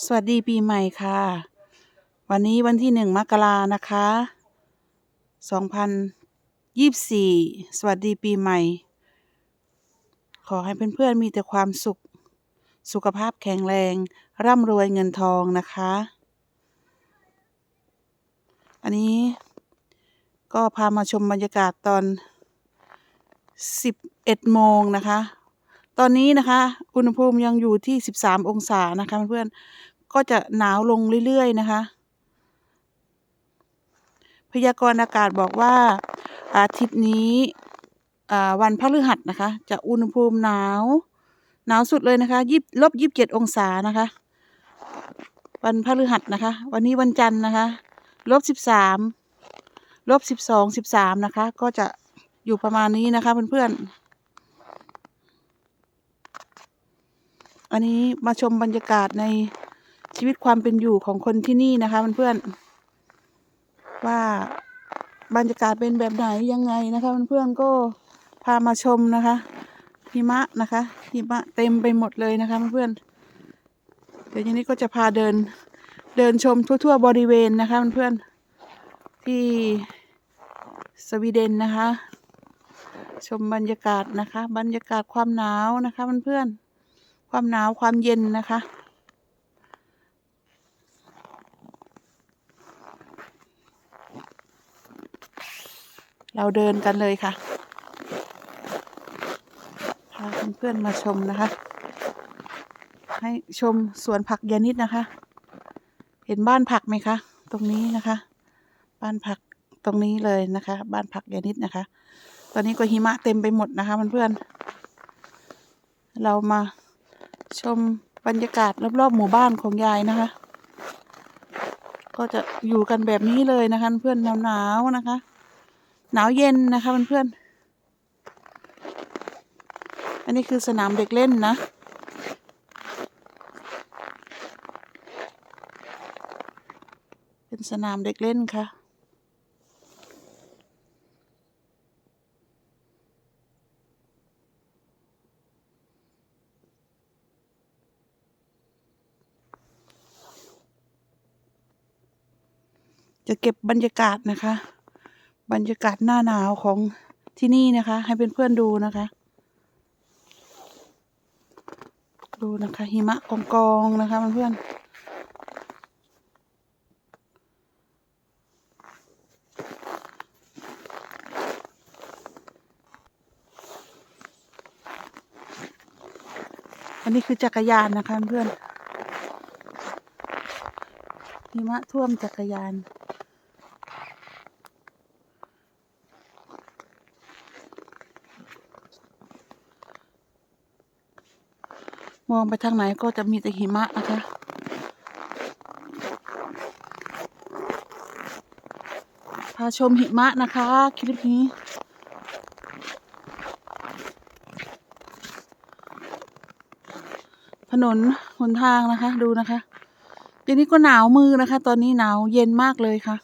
สวัสดีปีใหม่ค่ะ วันนี้วันที่หนึ่งมกรานะคะสองพันยี่สิบสี่สวัสดีปีใหม่ ขอให้เพื่อนๆมีแต่ความสุข สุขภาพแข็งแรง ร่ำรวยเงินทองนะคะ อันนี้ก็พามาชมบรรยากาศตอนสิบเอ็ดโมงนะคะ ตอนนี้นะคะ อุณหภูมิยังอยู่ที่ 13 องศานะคะเพื่อนๆก็จะหนาวลงเรื่อยๆนะคะ พยากรณ์อากาศบอกว่าอาทิตย์นี้วันพฤหัสนะคะ จะอุณหภูมิหนาว หนาวสุดเลยนะคะยี่ลบยีิบเจ็ดองศานะคะ วันพฤหัสนะคะ วันนี้วันจันทร์นะคะลบสิบสามลบสิบสองสิบสามนะคะ ก็จะอยู่ประมาณนี้นะคะเพื่อนๆ อันนี้มาชมบรรยากาศในชีวิตความเป็นอยู่ของคนที่นี่นะคะเพื่อนๆว่าบรรยากาศเป็นแบบไหนยังไงนะคะเพื่อนๆก็พามาชมนะคะหิมะนะคะหิมะเต็มไปหมดเลยนะคะเพื่อนๆเดี๋ยวทีนี้ก็จะพาเดินเดินชมทั่ว ๆ บริเวณนะคะเพื่อนๆที่สวีเดนนะคะ ชมบรรยากาศนะคะ บรรยากาศความหนาวนะคะเพื่อนๆ ความหนาวความเย็นนะคะ เราเดินกันเลยค่ะพาเพื่อนๆมาชมนะคะ ให้ชมสวนผักยานิดนะคะ เห็นบ้านผักไหมคะ ตรงนี้นะคะ บ้านผักตรงนี้เลยนะคะ บ้านผักยานิดนะคะ ตอนนี้ก็หิมะเต็มไปหมดนะคะเพื่อนๆเรามา ชมบรรยากาศรอบๆหมู่บ้านของยายนะคะ ก็จะอยู่กันแบบนี้เลยนะคะ เพื่อนหนาวๆนะคะ หนาวเย็นนะคะเพื่อนๆอันนี้คือสนามเด็กเล่นนะเป็นสนามเด็กเล่นค่ะ จะเก็บบรรยากาศนะคะ บรรยากาศหน้าหนาวของที่นี่นะคะ ให้เเพื่อนๆดูนะคะ ดูนะคะหิมะกองกองนะคะเพื่อนๆอันนี้คือจักรยานนะคะเพื่อนหิมะท่วมจักรยาน มองไปทางไหนก็จะมีแต่หิมะนะคะ พาชมหิมะนะคะ คลิปนี้ถนนหนทางนะคะ ดูนะคะเดี๋ยวนี้ก็หนาวมือนะคะ ตอนนี้หนาวเย็นมากเลยค่ะ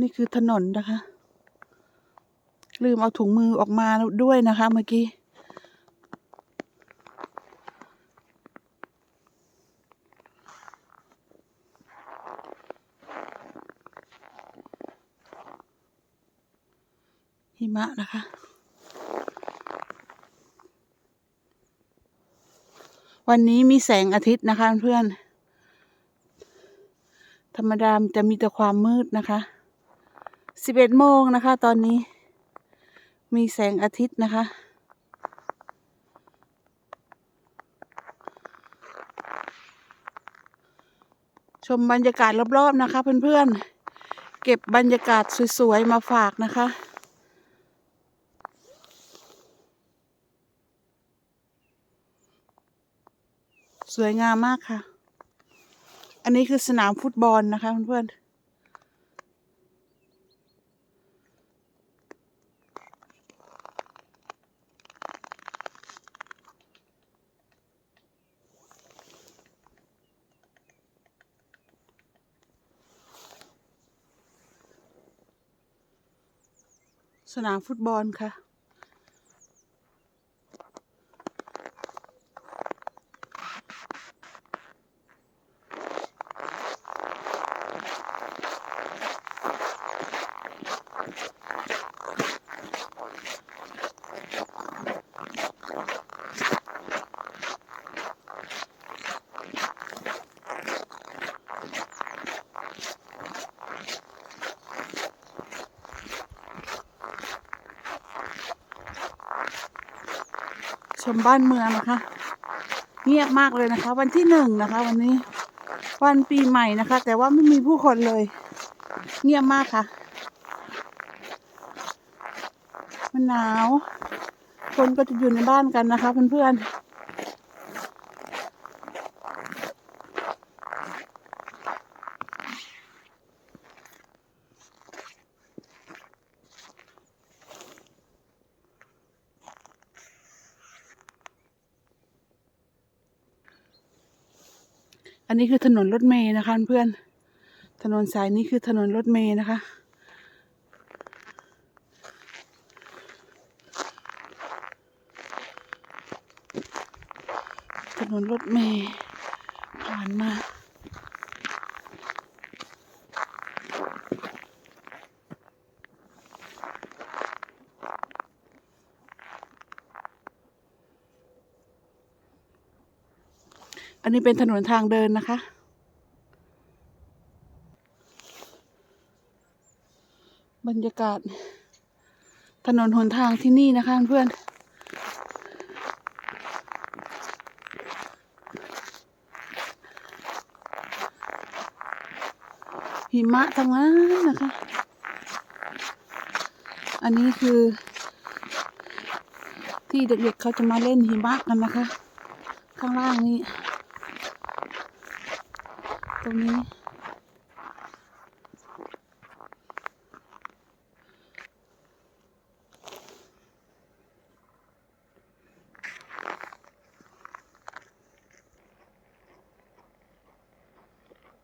นี่คือถนนนะคะ ลืมเอาถุงมือออกมาด้วยนะคะ เมื่อกี้ หิมะนะคะ วันนี้มีแสงอาทิตย์นะคะเพื่อน ธรรมดาจะมีแต่ความมืดนะคะสิบเอ็ดโมงนะคะ ตอนนี้ มีแสงอาทิตย์นะคะ ชมบรรยากาศรอบๆนะคะ เพื่อนๆ เก็บบรรยากาศสวยๆ มาฝากนะคะสวยงามมากค่ะ อันนี้คือสนามฟุตบอลนะคะเพื่อนๆ สนามฟุตบอลค่ะ ชมบ้านเมืองนะคะ เงียบมากเลยนะคะ วันที่หนึ่งนะคะ วันนี้วันปีใหม่นะคะ แต่ว่าไม่มีผู้คนเลย เงียบมากค่ะ มันหนาว คนก็จะอยู่ในบ้านกันนะคะเพื่อนๆ อันนี้คือถนนรถเมย์นะคะเพื่อน ถนนสายนี้คือถนนรถเมย์นะคะ ถนนรถเมย์ผ่านมา อันนี้เป็นถนนทางเดินนะคะ บรรยากาศ ถนนหนทางที่นี่นะคะเพื่อนหิมะทั้งนั้นนะคะ อันนี้คือ ที่เด็กๆเขาจะมาเล่นหิมะกันนะคะ ข้างล่างนี้ ตรงนี้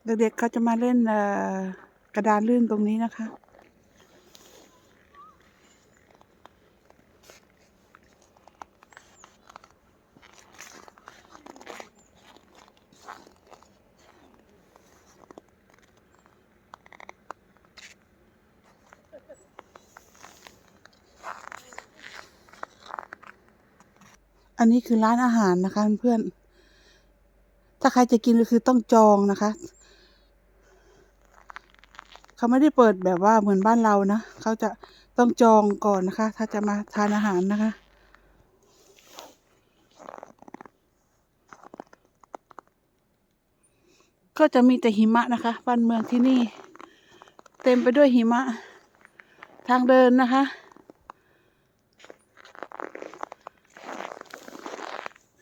เด็กๆเขาจะมาเล่นกระดานลื่นตรงนี้นะคะ อันนี้คือร้านอาหารนะคะเพื่อนๆถ้าใครจะกินก็คือต้องจองนะคะ เขาไม่ได้เปิดแบบว่าเหมือนบ้านเรานะเขาจะต้องจองก่อนนะคะ ถ้าจะมาทานอาหารนะคะก็จะมีแต่หิมะนะคะ บ้านเมืองที่นี่ เต็มไปด้วยหิมะ ทางเดินนะคะ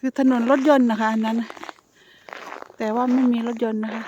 คือถนนรถยนต์นะคะอันนั้น แต่ว่าไม่มีรถยนต์นะคะ